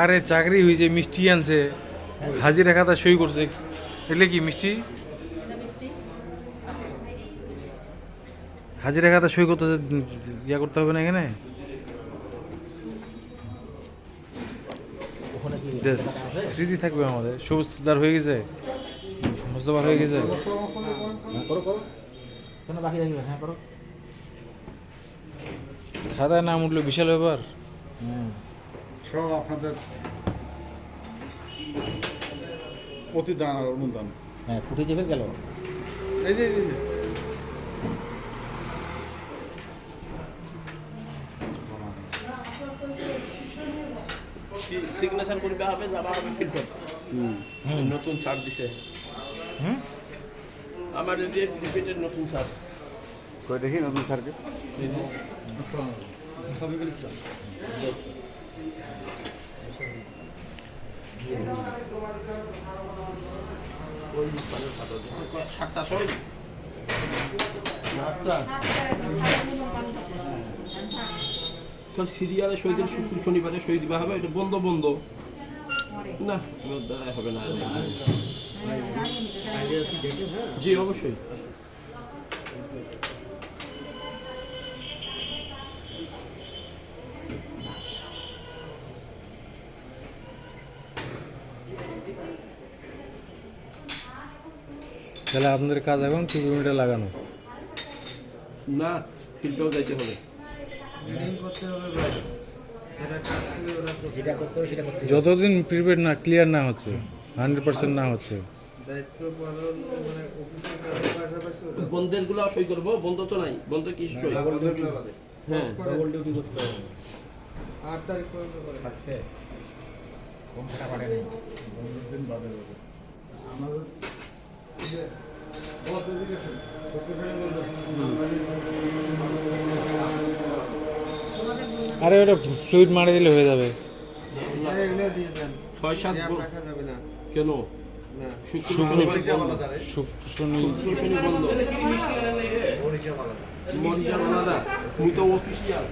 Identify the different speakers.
Speaker 1: আরে চাকরি হয়েছে মিষ্টি আনছে। হাজিরা খাতা সই করছে। এলে কি মিষ্টি? হাজিরা খাতা সই করতে ইয়া করতে হবে না এখানে? স্মৃতি থাকবে আমাদের। সবুজদার হয়ে গেছে। মোস্তফার হয়ে গেছে
Speaker 2: হ্যাঁ, করো করো কেন বাকি রাখবে হ্যাঁ করো
Speaker 1: খাতায় নাম উঠল বিশাল ব্যাপার।
Speaker 2: হুম
Speaker 3: সব আপনাদের প্রতিদান আর অনুদান।
Speaker 2: হ্যাঁ ফুটে যাবে গেল।
Speaker 3: এই যে এই যে
Speaker 4: সিগনেচার করবে হবে যাবা হবে। ফিডব্যাক নতুন ছাড় দিছে।
Speaker 1: হুম?
Speaker 4: আমার দিয়ে রিপিটেড নতুন
Speaker 3: কই দেখি নতুন স্যারকে
Speaker 4: সাতটা কাল সিরিয়ালে দিন শুক্র শনিবারে শহীদ দিবা হবে এটা বন্ধ বন্ধ। না হবে না। জি অবশ্যই।
Speaker 1: তাহলে আপনাদের কাজ এখন কিলোমিটার লাগানো?
Speaker 4: না ফিল্ডটাও যাইতে হবে।
Speaker 2: যেটা করতে হবে সেটা করতে হবে।
Speaker 1: যতদিন প্রিপেড না ক্লিয়ার না হচ্ছে। হান্ড্রেড পার্সেন্ট না হচ্ছে।
Speaker 5: মানে অফিসের কাজের পাশাপাশি ওটা।
Speaker 4: বন্ধেরগুলো সই করব বন্ধ তো নাই বন্ধ কি সই? হ্যাঁ।
Speaker 5: আট তারিখ পর্যন্ত
Speaker 3: দিন বাদে আমাদের
Speaker 1: আরে ওটা ফ্লুইড মারে দিলে হয়ে যাবে।
Speaker 5: দিয়ে
Speaker 4: ছয় সাত
Speaker 5: রাখা যাবে না।
Speaker 4: কেন? মুই তো অফিসিয়াল